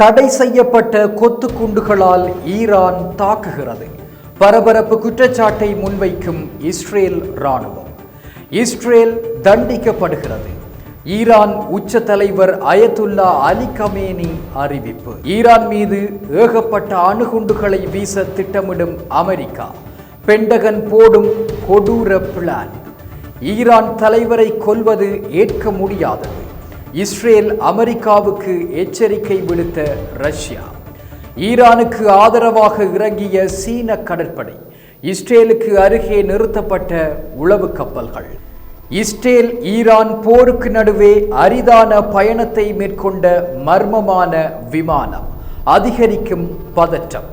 தடை செய்யப்பட்ட கொத்து குண்டுகளால் ஈரான் தாக்குகிறது. பரபரப்பு குற்றச்சாட்டை முன்வைக்கும் இஸ்ரேல் ராணுவம் இஸ்ரேல் தண்டிக்கப்படுகிறது. ஈரான் உச்ச தலைவர் அயதுல்லா அலி கமேனி அறிவிப்பு. ஈரான் மீது ஏகப்பட்ட அணுகுண்டுகளை வீச திட்டமிடும் அமெரிக்கா. பெண்டகன் போடும் கொடூர பிளான். ஈரான் தலைவரை கொல்வது ஏற்க முடியாதது. இஸ்ரேல் அமெரிக்காவுக்கு எச்சரிக்கை விடுத்த ரஷ்யா. ஈரானுக்கு ஆதரவாக இறங்கிய சீன கடற்படை இஸ்ரேலுக்கு அருகே நிறுத்தப்பட்ட உளவு கப்பல்கள். இஸ்ரேல் ஈரான் போருக்கு நடுவே அரிதான பயணத்தை மேற்கொண்ட மர்மமான விமானம் அதிகரிக்கும் பதற்றம்.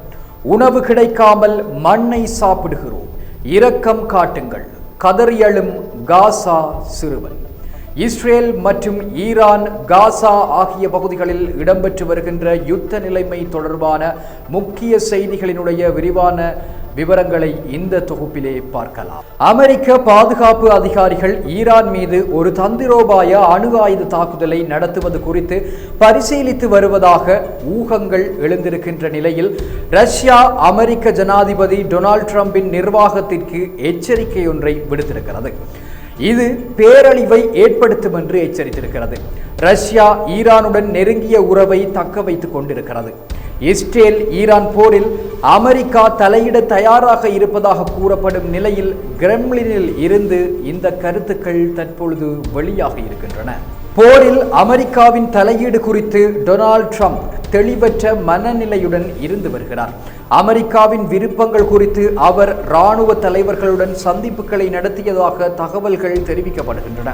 உணவு கிடைக்காமல் மண்ணை சாப்பிடுகிறோம். இரக்கம் காட்டுங்கள். கதறியழும் காசா சிறுவன். இஸ்ரேல் மற்றும் ஈரான் காசா ஆகிய பகுதிகளில் இடம்பெற்று வருகின்ற யுத்த நிலைமை தொடர்பான முக்கிய செய்திகளினுடைய விரிவான விவரங்களை இந்த தொகுப்பிலே பார்க்கலாம். அமெரிக்க பாதுகாப்பு அதிகாரிகள் ஈரான் மீது ஒரு தந்திரோபாய அணு ஆயுத தாக்குதலை நடத்துவது குறித்து பரிசீலித்து வருவதாக ஊகங்கள் எழுந்திருக்கின்ற நிலையில் ரஷ்யா அமெரிக்க ஜனாதிபதி டொனால்ட் ட்ரம்பின் நிர்வாகத்திற்கு எச்சரிக்கை ஒன்றை விடுத்திருக்கிறது. இது பேரழிவை ஏற்படுத்தும் என்று எச்சரித்திருக்கிறது. ரஷ்யா ஈரானுடன் நெருங்கிய உறவை தக்க வைத்துக் கொண்டிருக்கிறது. இஸ்ரேல் ஈரான் போரில் அமெரிக்கா தலையிட தயாராக இருப்பதாக கூறப்படும் நிலையில் கிரெம்லினில் இருந்து இந்த கருத்துக்கள் தற்பொழுது வெளியாக இருக்கின்றன. போரில் அமெரிக்காவின் தலையீடு குறித்து டொனால்ட் ட்ரம்ப் தெளிவற்ற மனநிலையுடன் இருந்து வருகிறார். அமெரிக்காவின் விருப்பங்கள் குறித்து அவர் இராணுவ தலைவர்களுடன் சந்திப்புகளை நடத்தியதாக தகவல்கள் தெரிவிக்கப்படுகின்றன.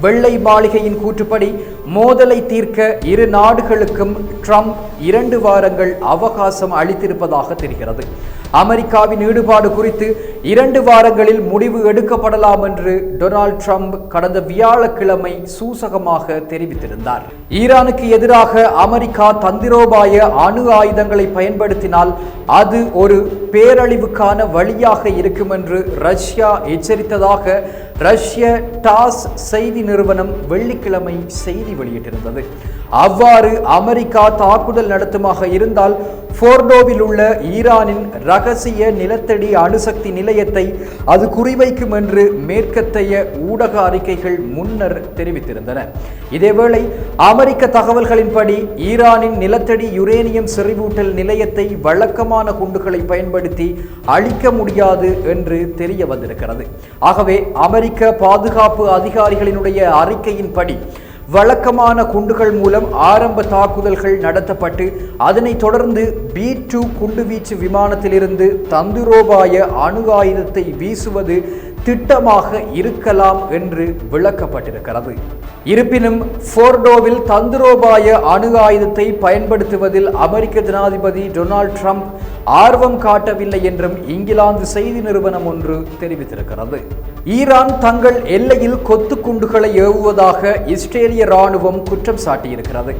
வெள்ளை மாளிகையின் கூற்றுப்படி மோதலை தீர்க்க இரு நாடுகளுக்கும் ட்ரம்ப் இரண்டு வாரங்கள் அவகாசம் அளித்திருப்பதாக தெரிகிறது. அமெரிக்காவின் ஈடுபாடு குறித்து இரண்டு வாரங்களில் முடிவு எடுக்கப்படலாம் என்று டொனால்ட் ட்ரம்ப் கடந்த வியாழக்கிழமை சூசகமாக தெரிவித்திருந்தார். ஈரானுக்கு எதிராக அமெரிக்கா தந்திரோபாய அணு ஆயுதங்களை பயன்படுத்தினால் அது ஒரு பேரழிவுக்கான வழியாக இருக்கும் என்று ரஷ்யா எச்சரித்ததாக ரஷ்ய டாஸ் செய்தி நிறுவனம் வெள்ளிக்கிழமை செய்தி வெளியிட்டிருந்தது. அவ்வாறு அமெரிக்கா தாக்குதல் நடத்துமாக இருந்தால் ஃபோர்டோவில் உள்ள ஈரானின் ரகசிய நிலத்தடி அணுசக்தி நிலையத்தை அது குறிவைக்கும் என்று மேற்கத்தைய ஊடக அறிக்கைகள் முன்னர் தெரிவித்திருந்தன. இதேவேளை அமெரிக்க தகவல்களின்படி ஈரானின் நிலத்தடி யுரேனியம் செறிவூட்டல் நிலையத்தை வழக்கமான குண்டுகளை பயன்படுத்தி அழிக்க முடியாது என்று தெரிய வந்திருக்கிறது ஆகவே அமெரிக்க அமெரிக்க பாதுகாப்பு அதிகாரிகளினுடைய அறிக்கையின்படி வழக்கமான குண்டுகள் மூலம் ஆரம்ப தாக்குதல்கள் நடத்தப்பட்டு அதனைத் தொடர்ந்து பி டூ குண்டுவீச்சு விமானத்திலிருந்து தந்திரோபாய அணு ஆயுதத்தை வீசுவது திட்டமாக இருக்கலாம் என்று விளக்கப்பட்டிருக்கிறது. இருப்பினும் ஃபோர்டோவில் தந்திரோபாய அணு ஆயுதத்தை பயன்படுத்துவதில் அமெரிக்க ஜனாதிபதி டொனால்ட் ட்ரம்ப் ஆர்வம் காட்டவில்லை என்றும் இங்கிலாந்து செய்தி நிறுவனம் ஒன்று தெரிவித்திருக்கிறது. ஈரான் தங்கள் எல்லையில் கொத்து குண்டுகளை ஏவுவதாக இஸ்ரேலிய ராணுவம் குற்றம் சாட்டியிருக்கிறது.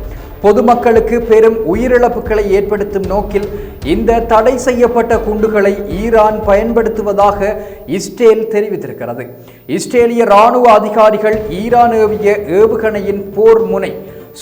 பொதுமக்களுக்கு பெரும் உயிரிழப்புகளை ஏற்படுத்தும் நோக்கில் இந்த தடை செய்யப்பட்ட குண்டுகளை ஈரான் பயன்படுத்துவதாக இஸ்ரேல் தெரிவித்திருக்கிறது. இஸ்ரேலிய ராணுவ அதிகாரிகள் ஈரான் ஏவிய ஏவுகணையின் போர் முனை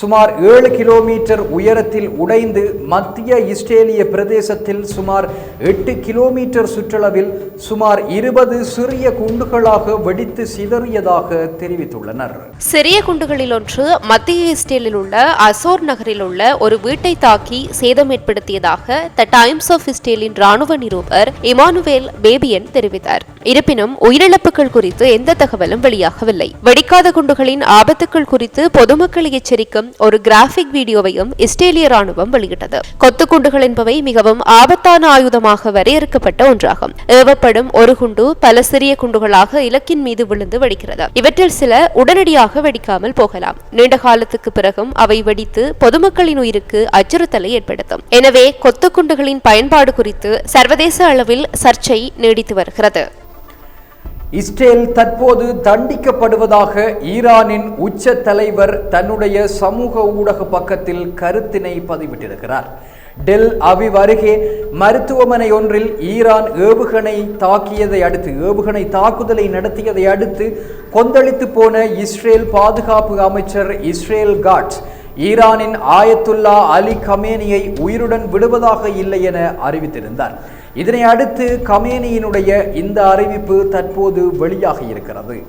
சுமார் ஏழு கிலோமீட்டர் உயரத்தில் உடைந்து மத்திய இஸ்ரேலிய பிரதேசத்தில் சுமார் எட்டு கிலோமீட்டர் சுற்றளவில் சுமார் இருபது சிறிய குண்டுகளாக வெடித்து சிதறியதாக தெரிவித்துள்ளனர். சிறிய குண்டுகளில் ஒன்று மத்திய இஸ்ரேலில் உள்ள அசோர் நகரில் உள்ள ஒரு வீட்டை தாக்கி சேதம் ஏற்படுத்தியதாக த டைம்ஸ் ஆஃப் இஸ்ரேலின் ராணுவ நிருபர் இமானுவேல் பேபியன் தெரிவித்தார். இருப்பினும் உயிரிழப்புகள் குறித்து எந்த தகவலும் வெளியாகவில்லை. வெடிக்காத குண்டுகளின் ஆபத்துக்கள் குறித்து பொதுமக்களை எச்சரிக்கும் ஒரு கிராபிக் வீடியோவையும் இஸ்ரேலிய ராணுவம் வெளியிட்டது. கொத்து குண்டுகள் என்பவை மிகவும் ஆபத்தான ஆயுதமாக வரையறுக்கப்பட்ட ஒன்றாகும். ஏவப்படும் ஒரு குண்டு பல சிறிய குண்டுகளாக இலக்கின் மீது விழுந்து வெடிக்கிறது. இவற்றில் சில உடனடியாக வெடிக்காமல் போகலாம். நீண்ட காலத்துக்கு பிறகும் அவை வெடித்து பொதுமக்களின் உயிருக்கு அச்சுறுத்தலை ஏற்படுத்தும். எனவே கொத்து குண்டுகளின் பயன்பாடு குறித்து சர்வதேச அளவில் சர்ச்சை நீடித்து வருகிறது. இஸ்ரேல் தற்போது தண்டிக்கப்படுவதாக ஈரானின் உச்ச தலைவர் தன்னுடைய சமூக ஊடக பக்கத்தில் கருத்தினை பதிவிட்டிருக்கிறார். டெல் அவிவ் அருகே மருத்துவமனை ஒன்றில் ஈரான் ஏவுகணை தாக்கியதை அடுத்து ஏவுகணை தாக்குதலை நடத்தியதை அடுத்து கொந்தளித்து போன இஸ்ரேல் பாதுகாப்பு அமைச்சர் இஸ்ரேல் காட்ஸ் ஈரானின் ஆயத்துல்லா அலி கமேனியை உயிருடன் விடுவதாக இல்லை என அறிவித்திருந்தார். இதனை அடுத்து கமேனியினுடைய இந்த அறிவிப்பு தற்போது வெளியாக இருக்கிறது.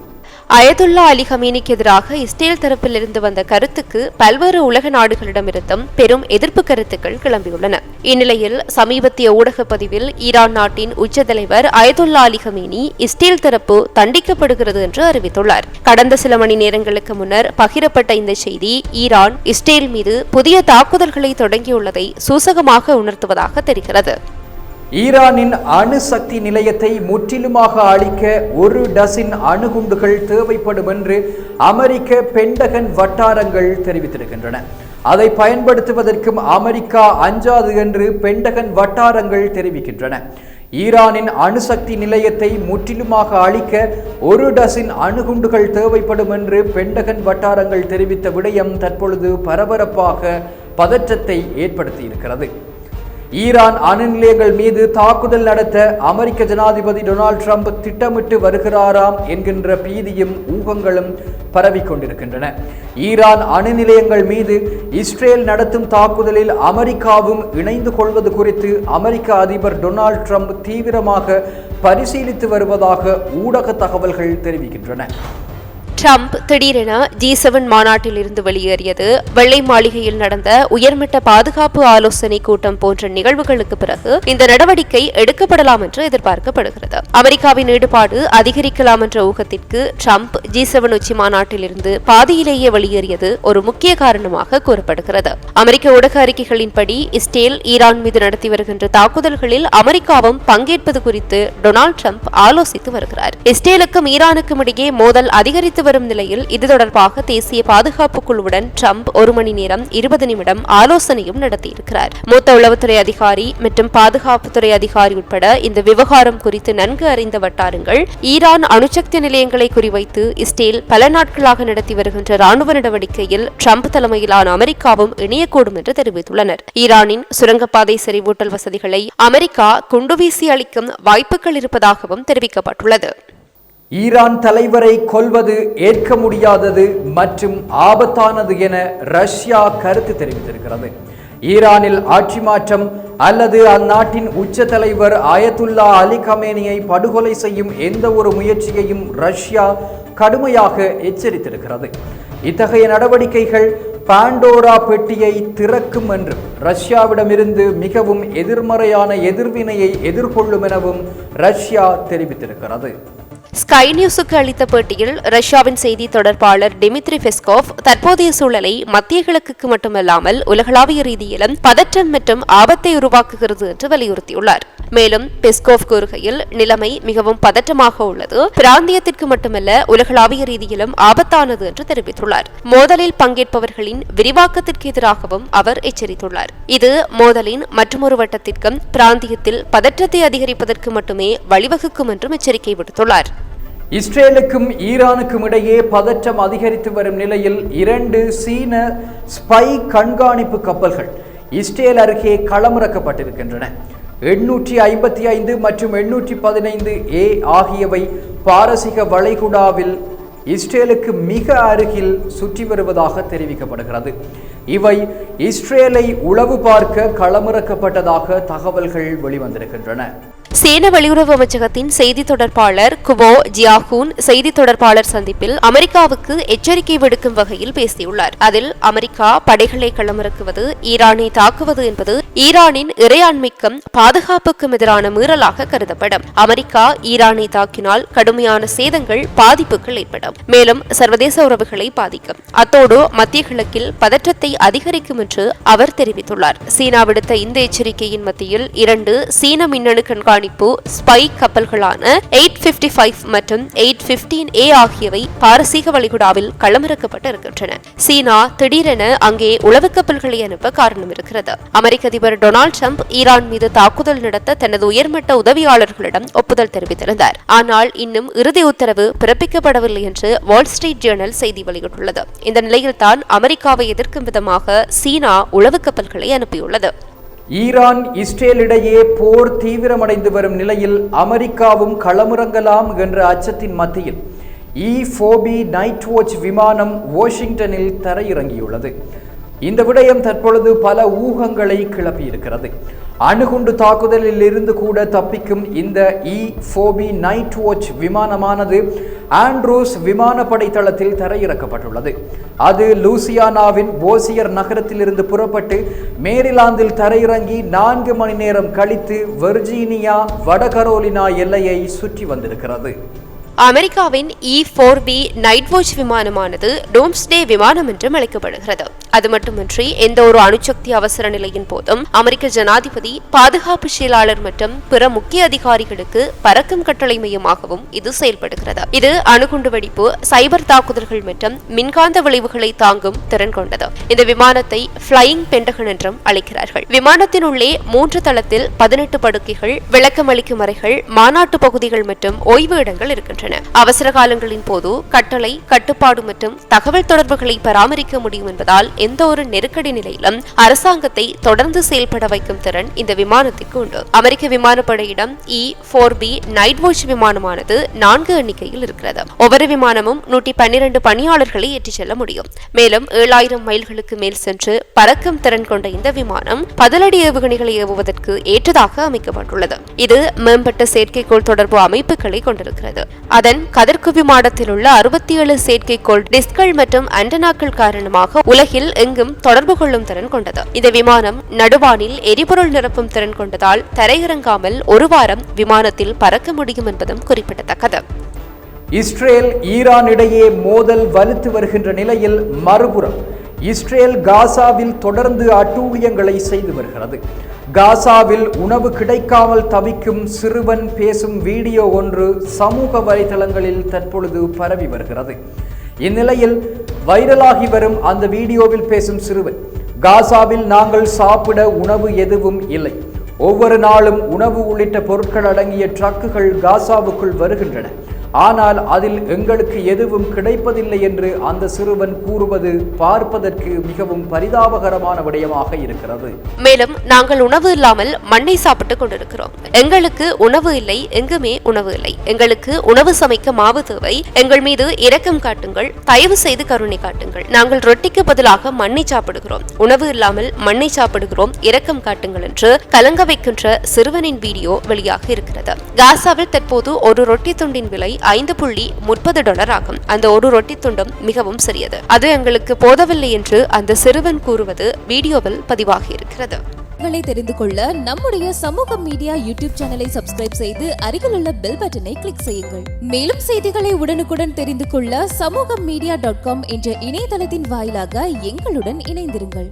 அயதுல்லா அலி ஹமீனிக்கு எதிராக இஸ்ரேல் தரப்பிலிருந்து வந்த கருத்துக்கு பல்வேறு உலக நாடுகளிடமிருந்தும் பெரும் எதிர்ப்பு கருத்துக்கள் கிளம்பியுள்ளன. இந்நிலையில் சமீபத்திய ஊடகப் பதிவில் ஈரான் நாட்டின் உச்ச தலைவர் அயதுல்லா அலி ஹமீனி இஸ்ரேல் தரப்பு தண்டிக்கப்படுகிறது என்று அறிவித்துள்ளார். கடந்த சில மணி நேரங்களுக்கு முன்னர் பகிரப்பட்ட இந்த செய்தி ஈரான் இஸ்ரேல் மீது புதிய தாக்குதல்களை தொடங்கியுள்ளதை சூசகமாக உணர்த்துவதாக தெரிகிறது. ஈரானின் அணுசக்தி நிலையத்தை முற்றிலுமாக அழிக்க ஒரு டசின் அணுகுண்டுகள் தேவைப்படும் என்று அமெரிக்க பெண்டகன் வட்டாரங்கள் தெரிவித்திருக்கின்றன. அதை பயன்படுத்துவதற்கும் அமெரிக்கா அஞ்சாது என்று பெண்டகன் வட்டாரங்கள் தெரிவிக்கின்றன. ஈரானின் அணுசக்தி நிலையத்தை முற்றிலுமாக அழிக்க ஒரு டசின் அணுகுண்டுகள் தேவைப்படும் என்று பெண்டகன் வட்டாரங்கள் தெரிவித்த விடயம் தற்பொழுது பரபரப்பாக பதற்றத்தை ஏற்படுத்தியிருக்கிறது. ஈரான் அணு நிலையங்கள் மீது தாக்குதல் நடத்த அமெரிக்க ஜனாதிபதி டொனால்ட் ட்ரம்ப் திட்டமிட்டு வருகிறாராம் என்கின்ற பீதியும் ஊகங்களும் பரவிக்கொண்டிருக்கின்றன ஈரான் அணு நிலையங்கள் மீது இஸ்ரேல் நடத்தும் தாக்குதலில் அமெரிக்காவும் இணைந்து கொள்வது குறித்து அமெரிக்க அதிபர் டொனால்ட் ட்ரம்ப் தீவிரமாக பரிசீலித்து வருவதாக ஊடக தகவல்கள் தெரிவிக்கின்றன. ட்ரம்ப் திடீரென ஜி செவன் மாநாட்டில் இருந்து வெளியேறியது. வெள்ளை மாளிகையில் நடந்த உயர்மட்ட பாதுகாப்பு ஆலோசனை கூட்டம் போன்ற நிகழ்வுகளுக்கு பிறகு இந்த நடவடிக்கை எடுக்கப்படலாம் என்று எதிர்பார்க்கப்படுகிறது. அமெரிக்காவின் ஈடுபாடு அதிகரிக்கலாம் என்ற ஊகத்திற்கு ட்ரம்ப் ஜி செவன் உச்சி மாநாட்டில் இருந்து பாதியிலேயே வெளியேறியது ஒரு முக்கிய காரணமாக கூறப்படுகிறது. அமெரிக்க ஊடக அறிக்கைகளின்படி இஸ்ரேல் ஈரான் மீது நடத்தி வருகின்ற தாக்குதல்களில் அமெரிக்காவும் பங்கேற்பது குறித்து டொனால்ட் ட்ரம்ப் ஆலோசித்து வருகிறார். இஸ்ரேலுக்கும் ஈரானுக்கும் இடையே மோதல் அதிகரித்து வரும் நிலையில் இது தொடர்பாக தேசிய பாதுகாப்பு குழுவுடன் ட்ரம்ப் ஒரு மணி நேரம் இருபது நிமிடம் ஆலோசனையும் நடத்தியிருக்கிறார். மூத்த உளவுத்துறை அதிகாரி மற்றும் பாதுகாப்புத்துறை அதிகாரி உட்பட இந்த விவகாரம் குறித்து நன்கு அறிந்த வட்டாரங்கள் ஈரான் அணுசக்தி நிலையங்களை குறிவைத்து இஸ்ரேல் பல நாட்களாக நடத்தி வருகின்ற ராணுவ நடவடிக்கையில் ட்ரம்ப் தலைமையிலான அமெரிக்காவும் இணையக்கூடும் என்று தெரிவித்துள்ளனர். ஈரானின் சுரங்கப்பாதை செறிவூட்டல் வசதிகளை அமெரிக்கா குண்டுவீசி அளிக்கும் வாய்ப்புகள் இருப்பதாகவும் தெரிவிக்கப்பட்டுள்ளது. ஈரான் தலைவரை கொல்வது ஏற்க முடியாதது மற்றும் ஆபத்தானது என ரஷ்யா கருத்து தெரிவித்திருக்கிறது. ஈரானில் ஆட்சி மாற்றம் அல்லது அந்நாட்டின் உச்ச தலைவர் அயத்துல்லா அலி கமேனியை படுகொலை செய்யும் எந்த ஒரு முயற்சியையும் ரஷ்யா கடுமையாக எச்சரித்திருக்கிறது. இத்தகைய நடவடிக்கைகள் பாண்டோரா பெட்டியை திறக்கும் என்றும் ரஷ்யாவிடமிருந்து மிகவும் எதிர்மறையான எதிர்வினையை எதிர்கொள்ளும் எனவும் ரஷ்யா தெரிவித்திருக்கிறது. ஸ்கை நியூஸுக்கு அளித்த பேட்டியில் ரஷ்யாவின் செய்தி தொடர்பாளர் டிமித்ரி பெஸ்கோவ் தற்போதைய சூழலை மத்திய கிழக்குக்கு மட்டுமல்லாமல் உலகளாவிய ரீதியிலும் பதற்றம் மற்றும் ஆபத்தை உருவாக்குகிறது என்று வலியுறுத்தியுள்ளார். மேலும் பெஸ்கோவ் கூறுகையில் நிலைமை மிகவும் பதற்றமாக உள்ளது. பிராந்தியத்திற்கு மட்டுமல்ல உலகளாவிய ரீதியிலும் ஆபத்தானது என்று தெரிவித்துள்ளார். மோதலில் பங்கேற்பவர்களின் விரிவாக்கத்திற்கு எதிராகவும் அவர் எச்சரித்துள்ளார். இது மோதலின் மற்றொரு வட்டத்திற்கும் பிராந்தியத்தில் பதற்றத்தை அதிகரிப்பதற்கு மட்டுமே வழிவகுக்கும் என்றும் எச்சரிக்கை விடுத்துள்ளார். இஸ்ரேலுக்கும் ஈரானுக்கும் இடையே பதற்றம் அதிகரித்து வரும் நிலையில் இரண்டு சீன ஸ்பை கண்காணிப்பு கப்பல்கள் இஸ்ரேல் அருகே களமிறக்கப்பட்டிருக்கின்றன. எண்ணூற்றி ஐம்பத்தி ஐந்து மற்றும் எண்ணூற்றி பதினைந்து ஏ ஆகியவை பாரசீக வளைகுடாவில் இஸ்ரேலுக்கு மிக அருகில் சுற்றி வருவதாக தெரிவிக்கப்படுகிறது. இவை இஸ்ரேலை உளவு பார்க்க களமிறக்கப்பட்டதாக தகவல்கள் வெளிவந்திருக்கின்றன. சீன வெளியுறவு அமைச்சகத்தின் செய்தி தொடர்பாளர் குவோ ஜியாகூன் செய்தி தொடர்பாளர் சந்திப்பில் அமெரிக்காவுக்கு எச்சரிக்கை விடுக்கும் வகையில் பேசியுள்ளார். அதில் அமெரிக்கா படைகளை களமிறக்குவது ஈரானை தாக்குவது என்பது ஈரானின் இறையாண்மைக்கும் பாதுகாப்புக்கும் எதிரான மீறலாக கருதப்படும். அமெரிக்கா ஈரானை தாக்கினால் கடுமையான சேதங்கள் பாதிப்புகள் ஏற்படும். மேலும் சர்வதேச உறவுகளை பாதிக்கும். அத்தோடு மத்திய கிழக்கில் பதற்றத்தை அதிகரிக்கும் என்று அவர் தெரிவித்துள்ளார். சீனா விடுத்த இந்த எச்சரிக்கையின் மத்தியில் இரண்டு சீன மின்னணு கண்காணி கண்காணிப்பு ஸ்பை கப்பல்களான எயிட் பிப்டி ஃபைவ் மற்றும் எயிட் பிப்டீன் ஏ ஆகியவை பாரசீக வளைகுடாவில் களமிறக்கப்பட்டு இருக்கின்றன சீனா திடீரென அங்கே உளவு கப்பல்களை அனுப்ப காரணம் இருக்கிறது. அமெரிக்க அதிபர் டொனால்ட் ட்ரம்ப் ஈரான் மீது தாக்குதல் நடத்த தனது உயர்மட்ட உதவியாளர்களிடம் ஒப்புதல் தெரிவித்திருந்தார். ஆனால் இன்னும் இறுதி உத்தரவு பிறப்பிக்கப்படவில்லை என்று வால் ஸ்ட்ரீட் ஜேர்னல் செய்தி வெளியிட்டுள்ளது. இந்த நிலையில்தான் அமெரிக்காவை எதிர்க்கும் விதமாக சீனா உளவு கப்பல்களை அனுப்பியுள்ளது. ஈரான் இஸ்ரேல் இடையே போர் தீவிரமடைந்து வரும் நிலையில் அமெரிக்காவும் களமிறங்கலாம் என்ற அச்சத்தின் மத்தியில் இ ஃபோபி நைட் வாட்ச் விமானம் வாஷிங்டனில் தரையிறங்கியுள்ளது. இந்த விடயம் தற்பொழுது பல ஊகங்களை கிளப்பியிருக்கிறது. அணுகுண்டு தாக்குதலில் இருந்து கூட தப்பிக்கும் இந்த இ ஃபோபி நைட் வாட்ச் விமானமானது ஆண்ட்ரூஸ் விமானப்படை தளத்தில் தரையிறக்கப்பட்டுள்ளது. அது லூசியானாவின் போசியர் நகரத்திலிருந்து புறப்பட்டு மேரிலாந்தில் தரையிறங்கி நான்கு மணி நேரம் கழித்து வெர்ஜீனியா வடகரோலினா எல்லையை சுற்றி வந்திருக்கிறது. அமெரிக்காவின் E four B night watch விமானமானது doomsday விமானம் என்றும் அழைக்கப்படுகிறது. அது மட்டுமின்றி எந்த ஒரு அணுசக்தி அவசர நிலையின் போதும் அமெரிக்க ஜனாதிபதி பாதுகாப்பு செயலாளர் மற்றும் பிற முக்கிய அதிகாரிகளுக்கு பறக்கும் கட்டளை மையமாகவும் இது செயல்படுகிறது. இது அணுகுண்டு வெடிப்பு சைபர் தாக்குதல்கள் மற்றும் மின்காந்த விளைவுகளை தாங்கும் திறன் கொண்டது. இந்த விமானத்தை ஃபிளையிங் பெண்டகன் என்றும் அழைக்கிறார்கள். விமானத்தின் உள்ளே மூன்று தளத்தில் பதினெட்டு படுக்கைகள் விளக்கமளிக்கும் அறைகள் மாநாட்டு பகுதிகள் மற்றும் ஓய்வு இடங்கள் இருக்கின்றன. அவசர காலங்களின் போது கட்டளை கட்டுப்பாடு மற்றும் தகவல் தொடர்புகளை பராமரிக்க முடியும் என்பதால் எந்த ஒரு நெருக்கடி நிலையிலும் அரசாங்கத்தை தொடர்ந்து செயல்பட வைக்கும் திறன் இந்த விமானத்திற்கு உண்டு. அமெரிக்க விமானப்படையிடம் E four B night watch விமானமானது நான்கு எண்ணிக்கையில் இருக்கிறது. ஒவ்வொரு விமானமும் நூற்றி பன்னிரண்டு பணியாளர்களை ஏற்றிச் செல்ல முடியும். மேலும் ஏழாயிரம் மைல்களுக்கு மேல் சென்று பறக்கும் திறன் கொண்ட இந்த விமானம் பதிலடி ஏவுகணைகளை ஏவுவதற்கு ஏற்றதாக அமைக்கப்பட்டுள்ளது. இது மேம்பட்ட செயற்கைக்கோள் தொடர்பு அமைப்புகளை கொண்டிருக்கிறது. அதன் கதிர்குவி மாடத்தில் உள்ள அறுபத்தி ஏழு செயற்கைக்கோள் டிஸ்கள் மற்றும் ஆண்டனாக்கள் காரணமாக உலகில் எங்கும் தொடர்பு கொள்ளும் திறன் கொண்டது. இந்த விமானம் நடுவானில் எரிபொருள் நிரப்பும் திறன் கொண்டதால் தரையிறங்காமல் ஒரு வாரம் விமானத்தில் பறக்க முடியும் என்பதும் குறிப்பிடத்தக்கது. இஸ்ரேல் ஈரான் இடையே மோதல் வலுத்து வருகின்ற நிலையில் மறுபுறம் இஸ்ரேல் காசாவில் தொடர்ந்து அட்டூழியங்களை செய்து வருகிறது. காசாவில் உணவு கிடைக்காமல் தவிக்கும் சிறுவன் பேசும் வீடியோ ஒன்று சமூக வலைதளங்களில் தற்பொழுது பரவி வருகிறது. இந்நிலையில் வைரலாகி வரும் அந்த வீடியோவில் பேசும் சிறுவன் காசாவில் நாங்கள் சாப்பிட உணவு எதுவும் இல்லை. ஒவ்வொரு நாளும் உணவு உள்ளிட்ட பொருட்கள் அடங்கிய ட்ரக்குகள் காசாவுக்குள் வருகின்றன. ஆனால் அதில் எங்களுக்கு எதுவும் கிடைப்பதில்லை என்று அந்த சிறுவன் கூறுவது பார்ப்பதற்கு மிகவும் பரிதாபகரமான விடயமாக இருக்கிறது. மேலும் நாங்கள் உணவு இல்லாமல் மண்ணை சாப்பிட்டுக் கொண்டிருக்கிறோம். எங்களுக்கு உணவு இல்லை எங்குமே உணவு இல்லை. எங்களுக்கு உணவு சமைக்க மாவு தேவை. எங்கள் மீது இரக்கம் காட்டுங்கள் தயவு செய்து கருணை காட்டுங்கள். நாங்கள் ரொட்டிக்கு பதிலாக மண்ணை சாப்பிடுகிறோம். உணவு இல்லாமல் மண்ணை சாப்பிடுகிறோம் இரக்கம் காட்டுங்கள் என்று கலங்க வைக்கின்ற சிறுவனின் வீடியோ வெளியாக இருக்கிறது. காசாவில் தற்போது ஒரு ரொட்டி துண்டின் விலை ஐந்து புள்ளி முப்பது டாலர் ஆகும் அந்த ஒரு ரொட்டி துண்டும் மிகவும் சிறியது. அது எங்களுக்கு போதவில்லை என்று அந்த சிறுவன் கூறுவது வீடியோவில் பதிவாகி இருக்கிறது தெரிந்து கொள்ள நம்முடைய சமூக மீடியா யூடியூப் சேனலை சப்ஸ்கிரைப் செய்து அருகில் உள்ள பெல் பட்டனை கிளிக் செய்யுங்கள். மேலும் செய்திகளை உடனுக்குடன் தெரிந்து கொள்ள சமூக மீடியா டாட் காம் என்ற இணையதளத்தின் வாயிலாக எங்களுடன் இணைந்திருங்கள்.